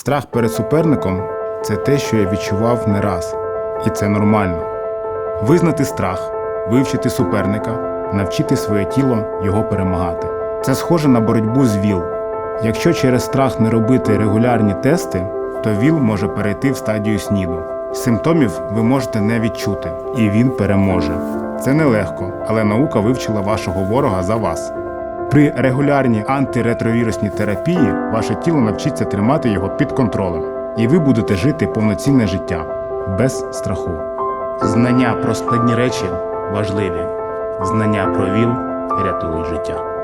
Страх перед суперником це те, що я відчував не раз, і це нормально. Визнати страх, вивчити суперника, навчити своє тіло його перемагати. Це схоже на боротьбу з ВІЛ. Якщо через страх не робити регулярні тести, то ВІЛ може перейти в стадію СНІДу. Симптомів ви можете не відчути, і він переможе. Це нелегко, але наука вивчила вашого ворога за вас. При регулярній антиретровірусній терапії ваше тіло навчиться тримати його під контролем, і ви будете жити повноцінне життя без страху. Знання про складні речі важливі. Знання про ВІЛ рятують життя.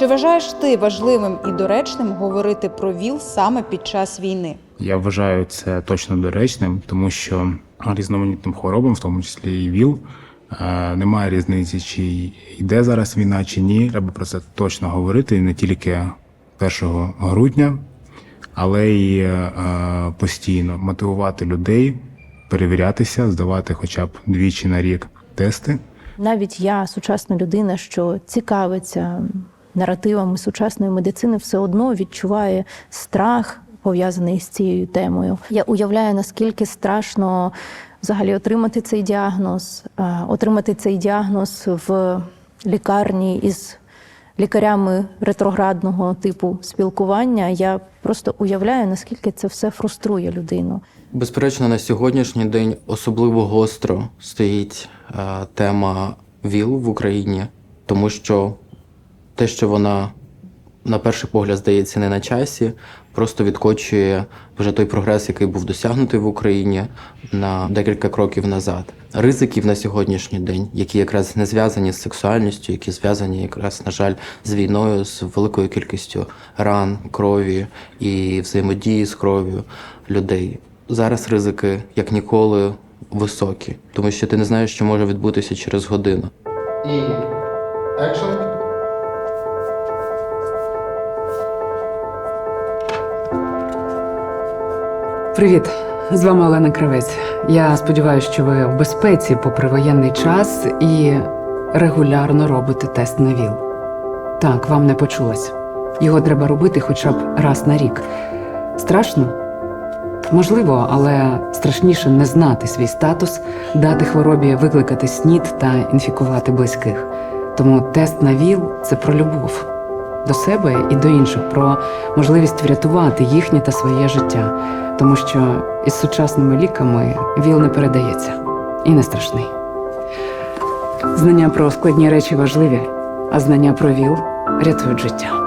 Чи вважаєш ти важливим і доречним говорити про ВІЛ саме під час війни? Я вважаю це точно доречним, тому що різноманітним хворобам, в тому числі і ВІЛ, е, немає різниці, чи йде зараз війна, чи ні. Треба про це точно говорити і не тільки 1 грудня, але й е, постійно мотивувати людей, перевірятися, здавати хоча б двічі на рік тести. Навіть я, сучасна людина, що цікавиться наративами сучасної медицини, все одно відчуває страх пов'язаний з цією темою. Я уявляю, наскільки страшно взагалі отримати цей діагноз, е, отримати цей діагноз в лікарні із лікарями ретроградного типу спілкування. Я просто уявляю, наскільки це все фруструє людину. Безперечно, на сьогоднішній день особливо гостро стоїть е, тема ВІЛ в Україні, тому що те, що вона на перший погляд здається не на часі, просто відкочує вже той прогрес, який був досягнутий в Україні на декілька кроків назад. Ризиків на сьогоднішній день, які якраз не зв'язані з сексуальністю, які зв'язані якраз, на жаль, з війною, з великою кількістю ран, крові і взаємодії з кров'ю людей. Зараз ризики як ніколи високі, тому що ти не знаєш, що може відбутися через годину. І екшн. Привіт, з вами Олена Кравець. Я сподіваюся, що ви в безпеці попри воєнний час і регулярно робите тест на ВІЛ. Так, вам не почулось. Його треба робити хоча б раз на рік. Страшно? Можливо, але страшніше не знати свій статус, дати хворобі викликати снід та інфікувати близьких. Тому тест на ВІЛ це про любов до себе і до інших, про можливість врятувати їхнє та своє життя, тому що із сучасними ліками ВІЛ не передається і не страшний. Знання про складні речі важливі, а знання про ВІЛ рятують життя.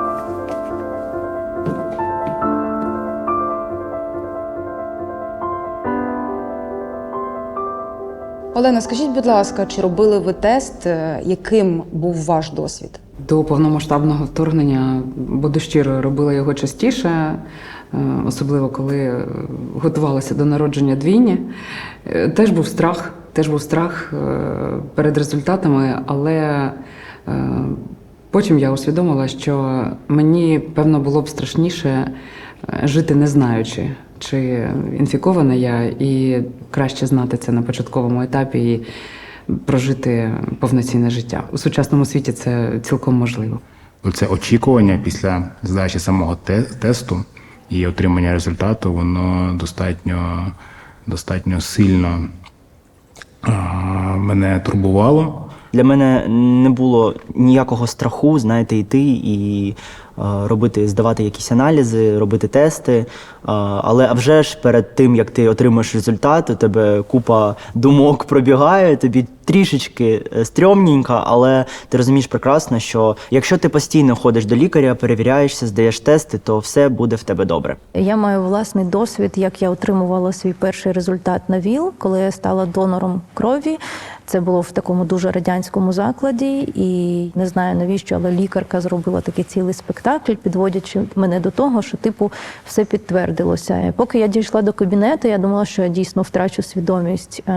Олена, скажіть, будь ласка, чи робили ви тест? Е, Яким був ваш досвід? До повномасштабного вторгнення, буду щиро, робила його частіше, е, особливо коли е, готувалася до народження двійні. Е, Теж був страх, теж був страх перед результатами, але потім я усвідомила, що мені певно було б страшніше жити не знаючи, чи інфікована я, і краще знати це на початковому етапі. І прожити повноцінне життя у сучасному світі це цілком можливо. Оце очікування після здачі самого те- тесту і отримання результату, воно достатньо, достатньо сильно а, мене турбувало. Для мене не було ніякого страху, знаєте, йти і робити, здавати якісь аналізи, робити тести. Е, але а вже ж перед тим, як ти отримаєш результат, у тебе купа думок пробігає, тобі трішечки е, стрьомненько, але ти розумієш прекрасно, що якщо ти постійно ходиш до лікаря, перевіряєшся, здаєш тести, то все буде в тебе добре. Я маю власний досвід, як я отримувала свій перший результат на ВІЛ, коли я стала донором крові. Це було в такому дуже радянському закладі, і не знаю навіщо, але лікарка зробила такий цілий спектакль, підводячи мене до того, що типу все підтвердилося. Поки я дійшла до кабінету, я думала, що я дійсно втрачу свідомість. Е,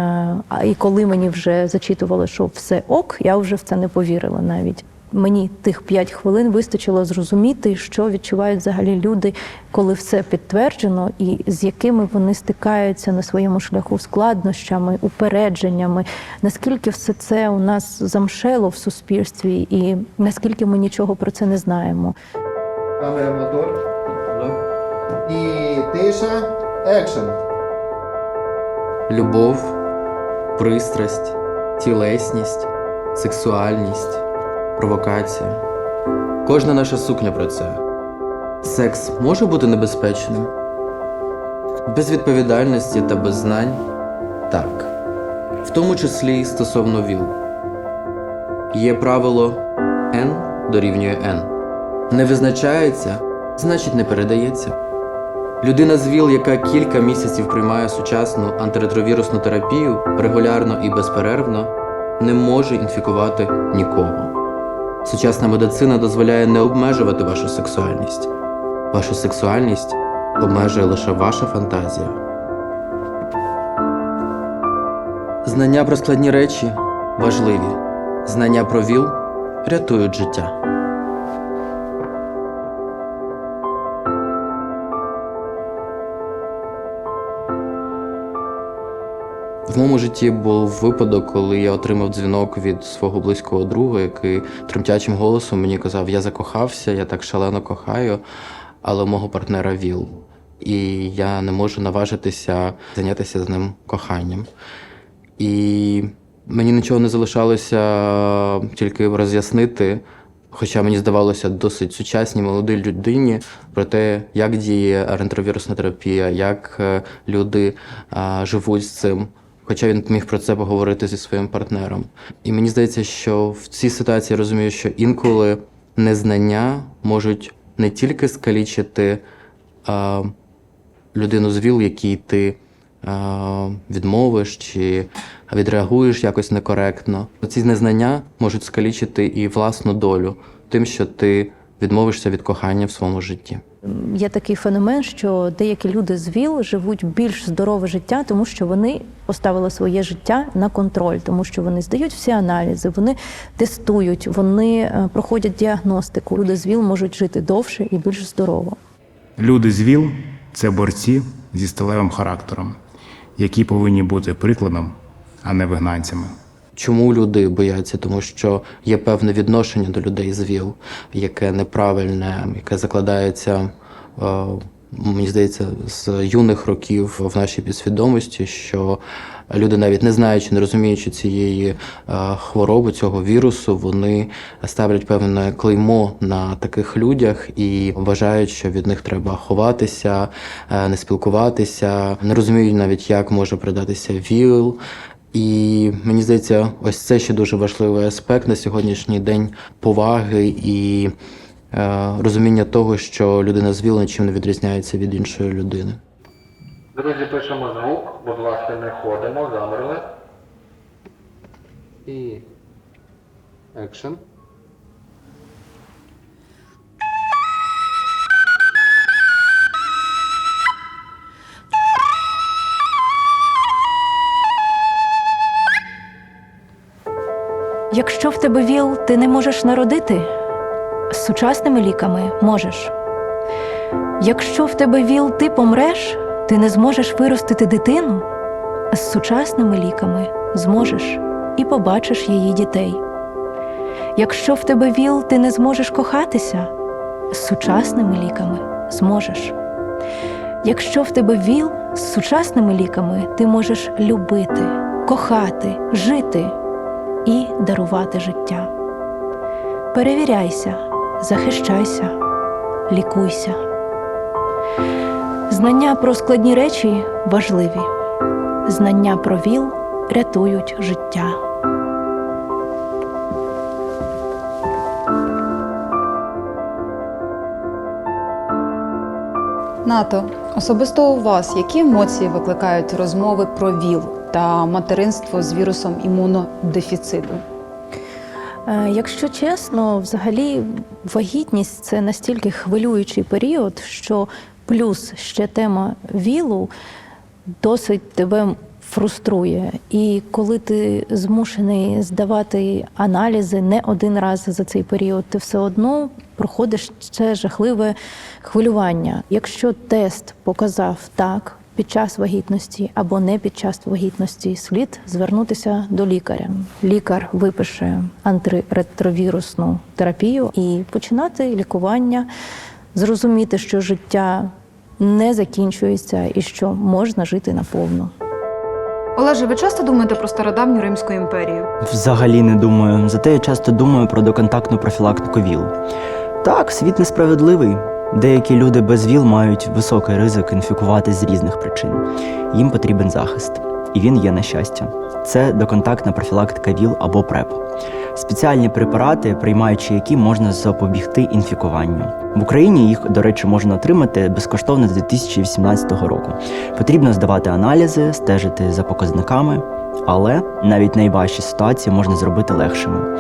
А і коли мені вже зачитували, що все ок, я вже в це не повірила навіть. Мені тих 5 хвилин вистачило зрозуміти, що відчувають взагалі люди, коли все підтверджено, і з якими вони стикаються на своєму шляху складнощами, упередженнями, наскільки все це у нас замшело в суспільстві, і наскільки ми нічого про це не знаємо. Камера мотор. І тиша. Екшн. Любов, пристрасть, тілесність, сексуальність, провокація. Кожна наша сукня про це. Секс може бути небезпечним? Без відповідальності та без знань? Так. В тому числі й стосовно ВІЛ. Є правило N дорівнює N. Не визначається, значить не передається. Людина з ВІЛ, яка кілька місяців приймає сучасну антиретровірусну терапію регулярно і безперервно, не може інфікувати нікого. Сучасна медицина дозволяє не обмежувати вашу сексуальність. Вашу сексуальність обмежує лише ваша фантазія. Знання про складні речі важливі. Знання про ВІЛ рятують життя. В моєму житті був випадок, коли я отримав дзвінок від свого близького друга, який тремтячим голосом мені казав: Я закохався, я так шалено кохаю, але мого партнера ВІЛ. І я не можу наважитися зайнятися з ним коханням. І мені нічого не залишалося тільки роз'яснити, хоча мені здавалося досить сучасній молодій людині про те, як діє ретровірусна терапія, як е, люди а, живуть з цим. Хоча він міг про це поговорити зі своїм партнером. І мені здається, що в цій ситуації я розумію, що інколи незнання можуть не тільки скалічити а, людину з ВІЛ, якій ти а, відмовиш чи відреагуєш якось некоректно. Ці незнання можуть скалічити і власну долю тим, що ти відмовишся від кохання в своєму житті. Є такий феномен, що деякі люди з ВІЛ живуть більш здорове життя, тому що вони поставили своє життя на контроль, тому що вони здають всі аналізи, вони тестують, вони е, проходять діагностику. Люди з ВІЛ можуть жити довше і більш здорово. Люди з ВІЛ – це борці зі сталевим характером, які повинні бути прикладом, а не вигнанцями. Чому люди бояться? Тому що є певне відношення до людей з ВІЛ, яке неправильне, яке закладається, е, мені здається, з юних років в нашій підсвідомості, що люди, навіть не знаючи, не розуміючи цієї е, хвороби, цього вірусу, вони ставлять певне клеймо на таких людях і вважають, що від них треба ховатися, е, не спілкуватися, не розуміють навіть, як може передатися ВІЛ. І мені здається, ось це ще дуже важливий аспект на сьогоднішній день поваги і е, розуміння того, що людина з ВІЛ нічим не відрізняється від іншої людини. Друзі, пишемо звук, будь ласка, не ходимо, замерли. І. Екшн. Якщо в тебе ВІЛ, ти не можеш народити, з сучасними ліками можеш. Якщо в тебе ВІЛ, ти помреш, ти не зможеш виростити дитину, з сучасними ліками зможеш і побачиш її дітей. Якщо в тебе ВІЛ, ти не зможеш кохатися, з сучасними ліками зможеш. Якщо в тебе ВІЛ, з сучасними ліками ти можеш любити, кохати, жити і дарувати життя. Перевіряйся, захищайся, лікуйся. Знання про складні речі важливі. Знання про ВІЛ рятують життя. Нато, особисто у вас які емоції викликають розмови про ВІЛ та материнство з вірусом імунодефіциту? Е, Якщо чесно, взагалі вагітність це настільки хвилюючий період, що плюс ще тема вілу досить тебе фруструє. І коли ти змушений здавати аналізи не один раз за цей період, ти все одно проходиш це жахливе хвилювання. Якщо тест показав так. Під час вагітності або не під час вагітності слід звернутися до лікаря. Лікар випише антиретровірусну терапію і починати лікування, зрозуміти, що життя не закінчується і що можна жити наповну. Олеже, ви часто думаєте про стародавню Римську імперію? Взагалі не думаю. Зате я часто думаю про доконтактну профілактику ВІЛ. Так, світ несправедливий. Деякі люди без ВІЛ мають високий ризик інфікуватись з різних причин. Їм потрібен захист, і він є на щастя. Це доконтактна профілактика ВІЛ або ПРЕП. Спеціальні препарати, приймаючи які можна запобігти інфікуванню. В Україні їх, до речі, можна отримати безкоштовно з 2018 року. Потрібно здавати аналізи, стежити за показниками, але навіть найважчі ситуації можна зробити легшими.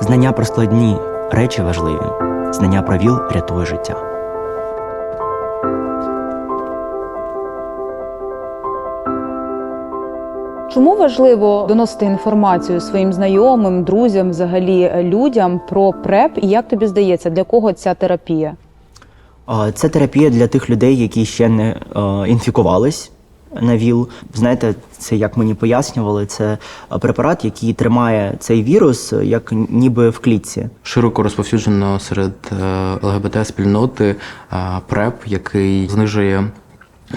Знання про складні речі важливі. Знання про ВІЛ рятує життя. Чому важливо доносити інформацію своїм знайомим, друзям, взагалі е, людям про ПРЕП? І як тобі здається, для кого ця терапія? Це терапія для тих людей, які ще не е, інфікувались на ВІЛ. Знаєте, це як мені пояснювали, це е, препарат, який тримає цей вірус е, як ніби в клітці. Широко розповсюджено серед ЛГБТ спільноти ПРЕП, який знижує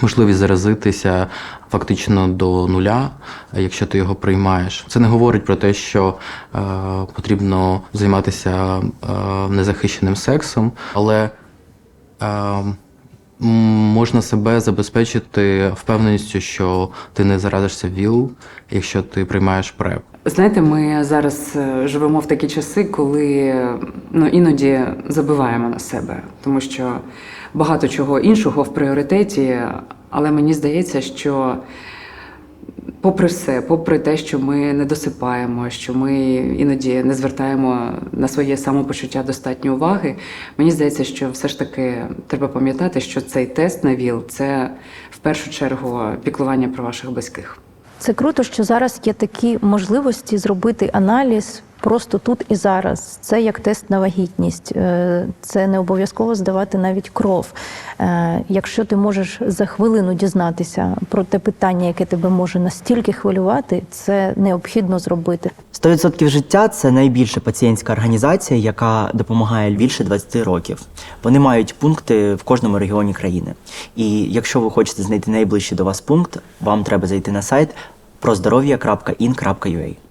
можливість заразитися фактично до нуля, якщо ти його приймаєш. Це не говорить про те, що е, потрібно займатися е, незахищеним сексом, але е, можна себе забезпечити впевненістю, що ти не заразишся ВІЛ, якщо ти приймаєш ПРЕП. Знаєте, ми зараз е, живемо в такі часи, коли ну, іноді забиваємо на себе, тому що багато чого іншого в пріоритеті, але мені здається, що попри все, попри те, що ми не досипаємо, що ми іноді не звертаємо на своє самопочуття достатньо уваги, мені здається, що все ж таки треба пам'ятати, що цей тест на ВІЛ це в першу чергу піклування про ваших близьких. Це круто, що зараз є такі можливості зробити аналіз просто тут і зараз. Це як тест на вагітність. Е, Це не обов'язково здавати навіть кров. Е, Якщо ти можеш за хвилину дізнатися про те питання, яке тебе може настільки хвилювати, це необхідно зробити. 100% життя це найбільша пацієнтська організація, яка допомагає більше 20 років. Вони мають пункти в кожному регіоні країни. І якщо ви хочете знайти найближчий до вас пункт, вам треба зайти на сайт проздоров'я.in.ua.